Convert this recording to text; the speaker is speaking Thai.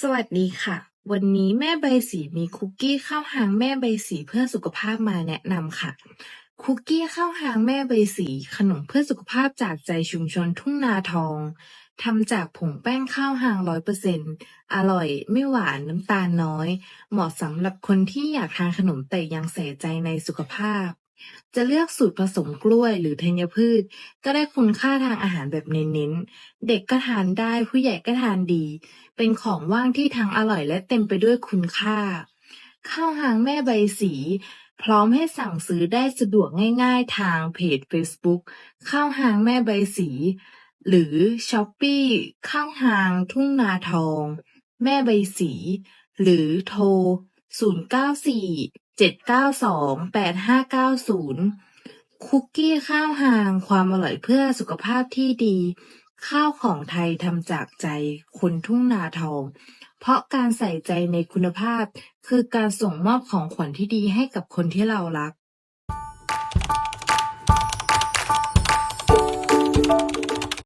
สวัสดีค่ะ วันนี้แม่ใบสีมีคุกกี้ข้าวหางแม่ใบสีเพื่อสุขภาพมาแนะนำค่ะ คุกกี้ข้าวหางแม่ใบสี ขนมเพื่อสุขภาพจากใจชุมชนทุ่งนาทองทำจากผงแป้งข้าวหางร้อยเปอร์เซ็นอร่อย ไม่หวานน้ำตาลน้อย เหมาะสำหรับคนที่อยากทานขนมแต่ยังใส่ใจในสุขภาพ จะเลือกสูตรผสมกล้วยหรือธัญพืช ก็ได้คุณค่าทางอาหารแบบเน้นๆเด็กก็ทานได้ ผู้ใหญ่ก็ทานดี เป็นของว่างที่ทั้งอร่อยและเต็มไปด้วยคุณค่า ข้าวหางแม่ใบสี พร้อมให้สั่งซื้อได้สะดวกง่าย ๆ ทางเพจ Facebook ข้าวหางแม่ใบสี หรือช้อปปี้ข้าวหางทุ่งนาทอง แม่ใบสี หรือโทร 0947928590คุกกี้ข้าวหางความอร่อยเพื่อสุขภาพที่ดี ข้าวของไทยทำจากใจคนทุ่งนาทอง เพราะการใส่ใจในคุณภาพ คือการส่งมอบของขวัญที่ดีให้กับคนที่เรารัก